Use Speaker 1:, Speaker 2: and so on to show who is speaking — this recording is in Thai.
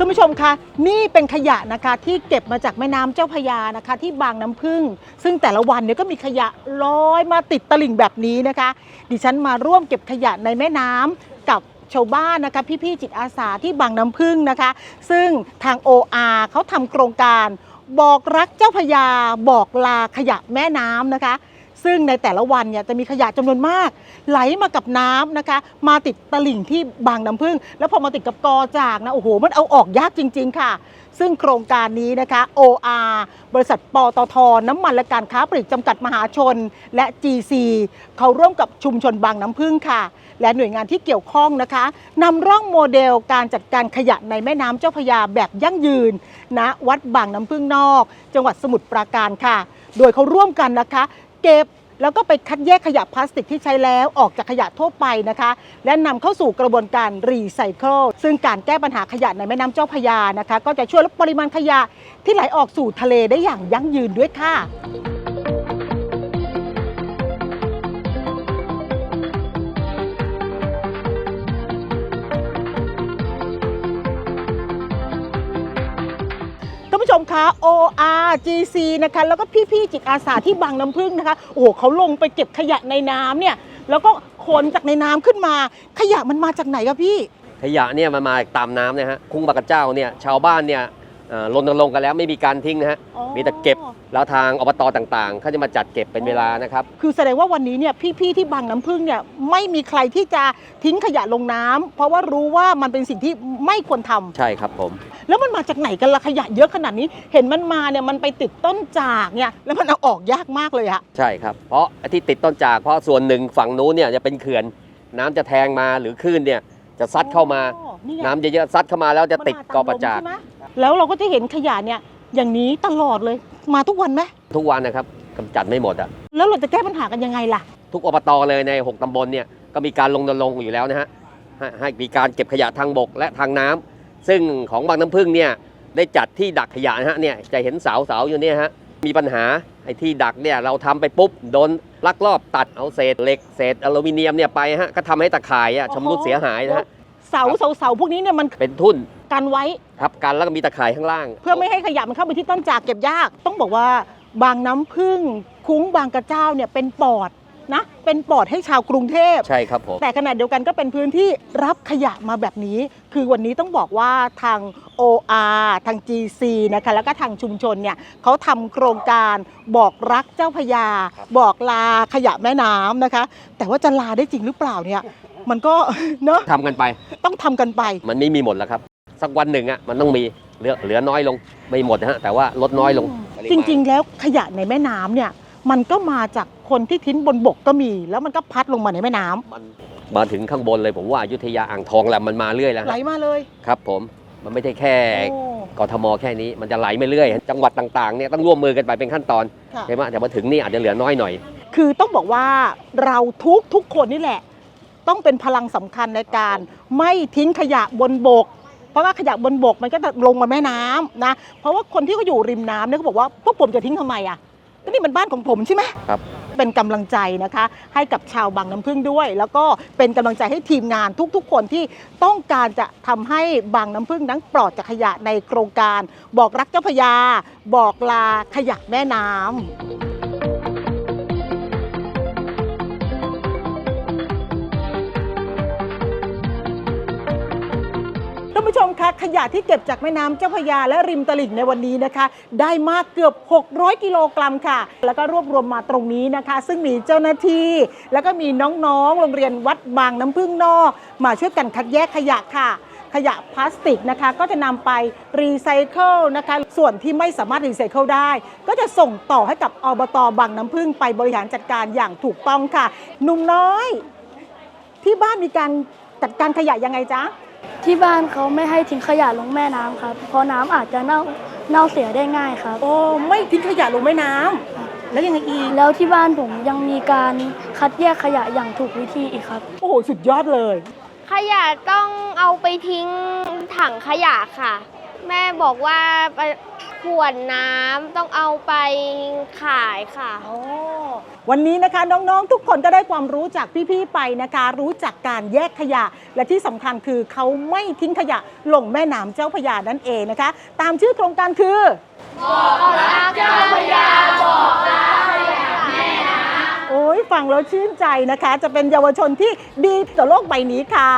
Speaker 1: ท่านผู้ชมคะนี่เป็นขยะนะคะที่เก็บมาจากแม่น้ำเจ้าพยานะคะ ที่บางน้ำพึ่ง ซึ่งแต่ละวันเนี่ยก็มีขยะลอยมาติดตลิ่งแบบนี้นะคะ ดิฉันมาร่วมเก็บขยะในแม่น้ำกับชาวบ้านนะคะพี่ๆจิตอาสาที่บางน้ำพึ่งนะคะ ซึ่งทาง OR เขาทำโครงการ บอกรักเจ้าพยาบอกลาขยะแม่น้ำนะคะ ซึ่งในแต่ละวันเนี่ยจะมีขยะจำนวนมาก ไหลมากับน้ำนะคะ มาติดตลิ่งที่บางน้ำพึ่ง แล้วพอมาติดกับกอจากนะโอ้โห มันเอาออกยากจริง ๆ ค่ะ ซึ่งโครงการนี้นะคะ OR บริษัทปตทน้ำมันและการค้าปลีกจำกัดมหาชน และ GC เขาร่วมกับชุมชนบางน้ำพึ่งค่ะ และหน่วยงานที่เกี่ยวข้องนะคะนำร่องโมเดลการจัดการขยะในแม่น้ำเจ้าพยาแบบยั่งยืนณวัดบางน้ำพึ่งนอก จังหวัดสมุทรปราการค่ะ โดยเขาร่วมกันนะคะ เก็บ แล้วก็ไปคัดแยกขยะพลาสติกที่ใช้แล้วออกจากขยะทั่วไปนะคะ และนำเข้าสู่กระบวนการรีไซเคิลซึ่งการแก้ปัญหาขยะในแม่น้ำเจ้าพยานะคะ ก็จะช่วยลดปริมาณขยะที่ไหลออกสู่ทะเลได้อย่างยั่งยืนด้วยค่ะ ชมคะ ORGC นะคะแล้วก็พี่ๆจิตอาสาที่บางน้ำพึ่งนะคะโอ้โหเขาลงไปเก็บขยะในน้ำเนี่ยแล้วก็ขนจากในน้ำขึ้นมา ขยะมันมาจากไหนคะพี่
Speaker 2: ขยะเนี่ยมันมาตามน้ำนะฮะคุ้งบากระเจ้าเนี่ยชาวบ้านเนี่ย รณรงค์กันแล้วไม่มีการทิ้งนะฮะ
Speaker 1: อ๋อ
Speaker 2: มีแต่เก็บแล้วทางอบตต่างๆเขาจะมาจัดเก็บเป็นเวลานะครับ
Speaker 1: คือแสดงว่าวันนี้เนี่ยพี่ๆที่บางน้ำพึ่งเนี่ยไม่มีใครที่จะทิ้งขยะลงน้ำเพราะว่ารู้ว่ามันเป็นสิ่งที่ไม่ควรทำ
Speaker 2: ใช่ครับผม
Speaker 1: แล้วมันมาจากไหนกันล่ะขยะเยอะขนาดนี้ เห็นมันมาเนี่ยมันไปติดต้นจากเนี่ยแล้วมันเอาออกยากมากเลยอะ
Speaker 2: ใช่ครับ เพราะไอ้ที่ติดต้นจากเพราะส่วนหนึ่งฝั่งนู้นเนี่ยจะเป็นเขื่อน น้ำจะแทงมาหรือคลื่นเนี่ยจะซัดเข้ามา
Speaker 1: อ๋อไง
Speaker 2: น้ำเยอะๆซัดเข้ามาแล้วจะติดกอประจาก
Speaker 1: มันมตมลมใช่ไหม แล้วเราก็จะเห็นขยะเนี่ยอย่างนี้ตลอดเลยมาทุกวันไหม
Speaker 2: ทุกวันนะครับกำจัดไม่หมดอะ
Speaker 1: แล้วเราจะแก้ปัญหากันยังไงล่ะ
Speaker 2: ทุกอบตเลยใน 6ตำบลเนี่ยก็มีการลงรงค์อยู่แล้วนะฮะให้ให้มีการเก็บขยะทางบกและทางน้ำซึ่งของบางน้ำพึ่งเนี่ยได้จัดที่ดักขยะนะฮะเนี่ยจะเห็นเสาเสาอยู่เนี่ยฮะมีปัญหาไอ้ที่ดักเนี่ยเราทำไปปุ๊บโดนลักลอบตัดเอาเศษเหล็กเศษอลูมิเนียมเนี่ยไปฮะก็ทำให้ตะข่ายอะชำรุดเสียหายนะฮะ
Speaker 1: เสาเสาเสาพวกนี้เนี่ยมัน
Speaker 2: เป็นทุ่น
Speaker 1: กันไว้
Speaker 2: ครับกันแล้วก็มีตะข่ายข้างล่าง
Speaker 1: เพื่อไม่ให้ขยะมันเข้าไปที่ต้นจากเก็บยาก ต้องบอกว่าบางน้ำพึ่งคุ้งบางกระเจ้าเนี่ยเป็นปอดนะเป็นปอดให้ชาวกรุงเทพ
Speaker 2: ใช่ครับผม
Speaker 1: แต่ขณะเดียวกันก็เป็นพื้นที่รับขยะมาแบบนี้ คือวันนี้ต้องบอกว่าทาง OR ทาง GC นะคะแล้วก็ทางชุมชนเนี่ยเขาทำโครงการบอกรักเจ้าพระยา บอกลาขยะแม่น้ำนะคะ แต่ว่าจะลาได้จริงหรือเปล่าเนี่ย มันก็เนอะ
Speaker 2: ทำกันไป
Speaker 1: ต้องทำกันไป
Speaker 2: มันไม่มีหมดแล้วครับ สักวันหนึ่งอะมันต้องมีเหลือเหลือน้อยลงไม่หมดนะฮะแต่ว่าลดน้อยลง
Speaker 1: จริงๆ แล้วขยะในแม่น้ำเนี่ย มันก็มาจากคนที่ทิ้งบนบกก็มี แล้วมันก็พัดลงมาในแม่น้ำ
Speaker 2: มันมาถึงข้างบนเลยผมว่าอยุธยาอ่างทองแล้วมันมาเรื่อยแล้ว
Speaker 1: ไหล
Speaker 2: ฮะ
Speaker 1: มาเลย
Speaker 2: ครับ ผมมันไม่ใช่แค่
Speaker 1: โอ้
Speaker 2: กทมแค่นี้มันจะไหลไปเรื่อยจังหวัดต่างๆเนี่ยต้องร่วมมือกันไปเป็นขั้นตอน
Speaker 1: ค่ะ
Speaker 2: ใช่ไหมแต่มาถึงนี่อาจจะเหลือน้อยหน่อย
Speaker 1: คือต้องบอกว่าเราทุกทุกคนนี่แหละ ต้องเป็นพลังสำคัญในการไม่ทิ้งขยะบนบก เพราะว่าขยะบนบกมันก็จะลงมาแม่น้ำนะเพราะว่าคนที่เขาอยู่ริมน้ำเนี่ยเขาบอกว่าพวกผมจะทิ้งทำไมอะก็นี่มันบ้านของผมใช่ไหม
Speaker 2: ครับ
Speaker 1: เป็นกำลังใจนะคะ ให้กับชาวบางน้ำพึ่งด้วย แล้วก็เป็นกำลังใจให้ทีมงานทุกๆ คนที่ต้องการจะทำให้บางน้ำพึ่งนั้นปลอดจากขยะในโครงการ บอกรักเจ้าพระยา บอกลาขยะแม่น้ำานผู้ชมคะขยะที่เก็บจากแม่น้ำเจ้าพระยาและริมตลิ่งในวันนี้นะคะ ได้มากเกือบ 600 กิโลกรัมค่ะ แล้วก็รวบรวมมาตรงนี้นะคะ ซึ่งมีเจ้าหน้าที่ แล้วก็มีน้องๆ โรงเรียนวัดบางน้ำพึ่งนอก มาช่วยกันคัดแยกขยะค่ะ ขยะพลาสติกนะคะ ก็จะนำไปรีไซเคิลนะคะ ส่วนที่ไม่สามารถรีไซเคิลได้ ก็จะส่งต่อให้กับอบตบางน้ำพึ่งไปบริหารจัดการอย่างถูกต้องค่ะหนุ่มน้อย ที่บ้านมีการจัดการขยะยังไงจ๊ะ
Speaker 3: ที่บ้านเขาไม่ให้ทิ้งขยะลงแม่น้ำครับ เพราะน้ำอาจจะเน่าเน่าเสียได้ง่ายครับ
Speaker 1: โอ้ไม่ทิ้งขยะลงแม่น้ำแล้วยังไงอีก
Speaker 3: แล้วที่บ้านผมยังมีการคัดแยกขยะอย่างถูกวิธีอีกครับ
Speaker 1: โอ้โหสุดยอดเลย
Speaker 4: ขยะต้องเอาไปทิ้งถังขยะค่ะ แม่บอกว่าไป ขวดน้ำต้องเอาไปขายค่ะ
Speaker 1: อ๋อวันนี้นะคะน้องๆทุกคนก็ได้ความรู้จากพี่ๆไปนะคะ รู้จักการแยกขยะ และที่สำคัญคือเขาไม่ทิ้งขยะลงแม่น้ำเจ้าพระยานั่นเองนะคะ ตามชื่อโครงการคือโอ้ยฟังแล้วชื่นใจนะคะ จะเป็นเยาวชนที่ดีต่อโลกใบนี้ค่ะ